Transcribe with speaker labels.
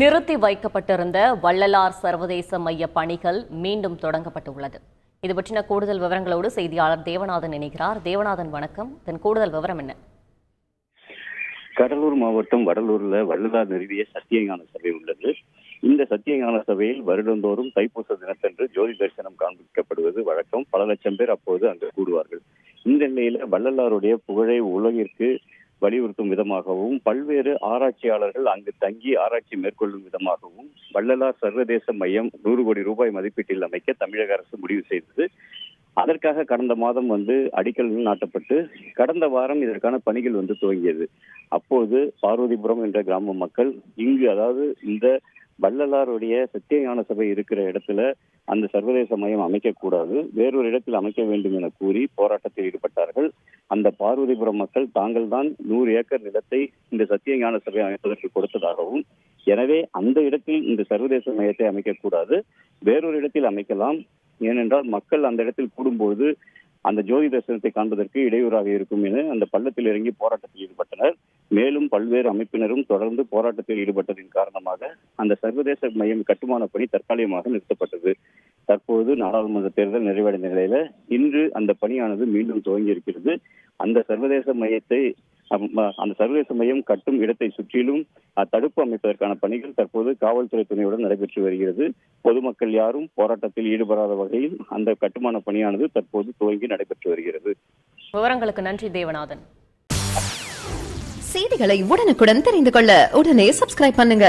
Speaker 1: நிறுத்தி வைக்கப்பட்டிருந்த வள்ளலார் சர்வதேச மைய பணிகள் மீண்டும் தொடங்கப்பட்டுள்ளது. இது பற்றின கூடுதல் விவரங்களோடு செய்தியாளர் தேவநாதன் இணைகிறார். தேவநாதன் வணக்கம். இதன் கூடுதல் விவரம் என்ன?
Speaker 2: கடலூர் மாவட்டம் வடலூர்ல வள்ளலார் நிறுவிய சத்தியஞான சபை உள்ளது. இந்த சத்தியஞான சபையில் வருடந்தோறும் தைப்பூச தினத்தன்று ஜோதி தரிசனம் காண்பிக்கப்படுவது வழக்கம். பல லட்சம் பேர் அப்போது அங்கு கூடுவார்கள். இந்த நிலையில வள்ளலாருடைய புகழை உலகிற்கு வலியுறுத்தும் விதமாகவும் பல்வேறு ஆராய்ச்சியாளர்கள் அங்கு தங்கி ஆராய்ச்சி மேற்கொள்ளும் விதமாகவும் வள்ளலார் சர்வதேச மையம் நூறு கோடி ரூபாய் மதிப்பீட்டில் அமைக்க தமிழக அரசு முடிவு செய்தது. அதற்காக கடந்த மாதம் வந்து அடிக்கல் நாட்டப்பட்டு கடந்த வாரம் இதற்கான பணிகள் வந்து துவங்கியது. அப்போது பார்வதிபுரம் என்ற கிராம மக்கள் இங்கு அதாவது இந்த வள்ளலாருடைய சத்தியஞான சபை இருக்கிற இடத்துல அந்த சர்வதேச மையம் அமைக்கக்கூடாது வேறொரு இடத்தில் அமைக்க வேண்டும் என கூறி போராட்டத்தில் ஈடுபட்டார்கள். அந்த பார்வதிபுரம் மக்கள் தாங்கள் தான் நூறு ஏக்கர் நிலத்தை இந்த சத்தியஞான சபை அமைப்பதற்கு கொடுத்ததாகவும் எனவே அந்த இடத்தில் இந்த சர்வதேச மையத்தை அமைக்கக்கூடாது வேறொரு இடத்தில் அமைக்கலாம். ஏனென்றால் மக்கள் அந்த இடத்தில் கூடும்போது அந்த ஜோதி தரிசனத்தை காண்பதற்கு இடையூறாக இருக்கும் என அந்த பள்ளத்தில் இறங்கி போராட்டத்தில் ஈடுபட்டனர். மேலும் பல்வேறு அமைப்பினரும் தொடர்ந்து போராட்டத்தில் ஈடுபட்டதின் காரணமாக அந்த சர்வதேச மையம் கட்டுமான பணி தற்காலிகமாக நிறுத்தப்பட்டது. தற்போது நாடாளுமன்ற தேர்தல் நிறைவடைந்த நிலையில இன்று அந்த பணியானது மீண்டும் துவங்கி இருக்கிறது அந்த சர்வதேச மையத்தை அந்த சர்வதேச மையம் கட்டும் இடத்தை சுற்றிலும் தடுப்பு அமைப்பதற்கான பணிகள் தற்போது காவல்துறை துணையுடன் நடைபெற்று வருகிறது. பொதுமக்கள் யாரும் போராட்டத்தில் ஈடுபடாத வகையில் அந்த கட்டுமான பணியானது தற்போது துவங்கி நடைபெற்று வருகிறது.
Speaker 1: விவரங்களுக்கு நன்றி தேவநாதன்.
Speaker 3: செய்திகளை உடனுக்குடன் தெரிந்து கொள்ள உடனே சப்ஸ்கிரைப் பண்ணுங்க.